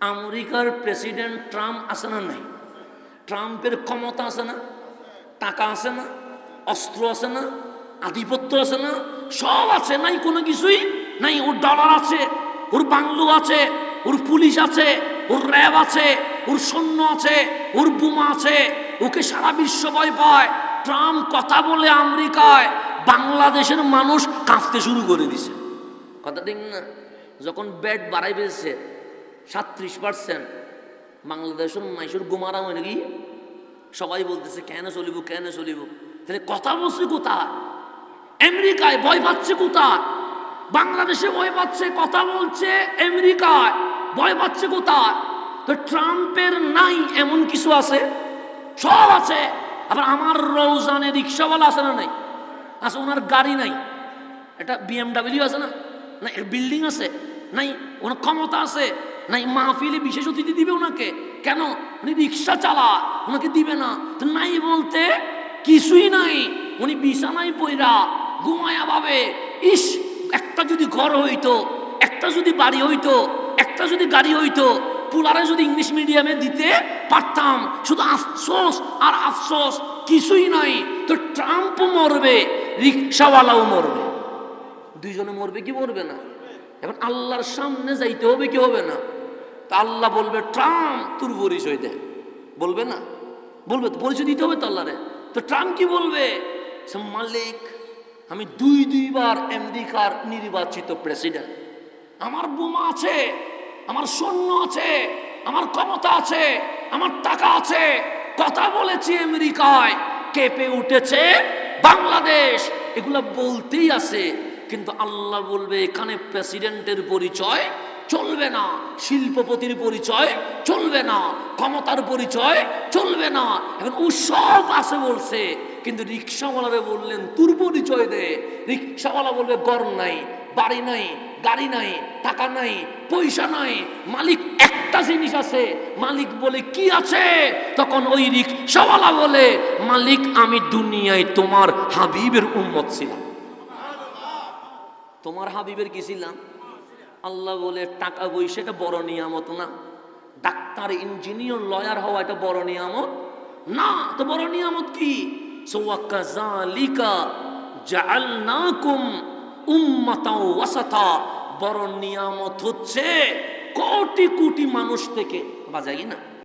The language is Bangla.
আমেরিকার প্রেসিডেন্ট ট্রাম্প আছে না নাই? ট্রাম্পের ক্ষমতা আছে না? টাকা আছে না? অস্ত্র আছে না? আধিপত্য আছে না? সব আছে, নাই কোনো কিছুই? নাই ওর ডলার আছে, ওর বাংলো আছে, ওর পুলিশ আছে, ওর র্যাব আছে, ওর সৈন্য আছে, ওর বোমা আছে, ওকে সারা বিশ্ব ভয় পায়। ট্রাম্প কথা বলে আমেরিকায় বাংলাদেশের মানুষ কাঁপতে শুরু করে দিছে। কথা ঠিক না? যখন ব্যাট বাড়াই বেড়েছে সাত্রিশ পার্সেন্ট বাংলাদেশের মাইসুর গুমারা মানে কি সবাই বলতেছে, কেন চলিব কেন চলিব? তাহলে কথা বলছে কোথায়? আমেরিকায় ভয় পাচ্ছে কোথায়? বাংলাদেশে ভয় পাচ্ছে, কথা বলছে আমেরিকায়। ভয় পাচ্ছে কোথায়? তো ট্রাম্পের নাই এমন কিছু আছে? সব আছে। আবার আমার রৌজানে রিক্সাওয়ালা আছে না নাই? আছে, ওনার গাড়ি নাই। এটা বিএমডাব্লিউ আছে না? না বিল্ডিং আছে? নাই, ওনার ক্ষমতা আছে? নাই, মাহফিলে বিশেষ অতিথি দিবে ওনাকে। কেন? উনি রিক্সা চালা ওনাকে দিবে না। তো নাই বলতে কিছুই নাই। উনি বিছানায় পইরা ঘুমায়া ভাবে, ইস, একটা যদি ঘর হইতো, একটা যদি বাড়ি হইতো, একটা যদি গাড়ি হইতো, পুলারে যদি ইংলিশ মিডিয়ামে দিতে পারতাম। শুধু আফসোস আর আফসোস, কিছুই নাই। তো ট্রাম্প মরবে, রিক্সাওয়ালাও মরবে। দুইজনে মরবে কি মরবে না? এখন আল্লাহর সামনে যাইতে হবে কি হবে না? তা আল্লাহ বলবে, ট্রাম্প তোর পরিচয় দে। বলবে না। বলবে তো, পরিচয় দিতে হবে তো আল্লাহরে। তো ট্রাম্প কি বলবে? মালিক, আমি দুই দুইবার আমেরিকার নির্বাচিত প্রেসিডেন্ট। আমার বোমা আছে, আমার সৈন্য আছে, আমার ক্ষমতা আছে, আমার টাকা আছে। কথা বলেছি আমেরিকায়, কেঁপে উঠেছে বাংলাদেশ। এগুলা বলতেই আছে, কিন্তু আল্লাহ বলবে, এখানে প্রেসিডেন্টের পরিচয় চলবে না। শিল্পপতির পরিচয় চলবে না। ক্ষমতার পরিচয় চলবে না। এখন উৎসব আছে বলছে। কিন্তু রিক্সাওয়ালারে বললেন, তোর পরিচয় দে। রিক্সাওয়ালা বলবে গড় নাই, বাড়ি নাই, গাড়ি নাই, টাকা নাই, পয়সা নাই, মালিক একটা জিনিস আছে। মালিক বলে, কি আছে? তখন ওই রিক্সাওয়ালা বলে, মালিক, আমি দুনিয়ায় তোমার হাবিবের উম্মত ছিলাম। তোমার হাবিবের কি ছিলাম? আল্লাহ বলে, টাকা পয়সা সেটা বড় নিয়ামত না। ডাক্তার, ইঞ্জিনিয়ার, লয়ার হওয়া এটা বড় নিয়ামত না। তো বড় নিয়ামত কি? বড় নিয়ামত হচ্ছে কোটি কোটি মানুষ থেকে। বাজাই না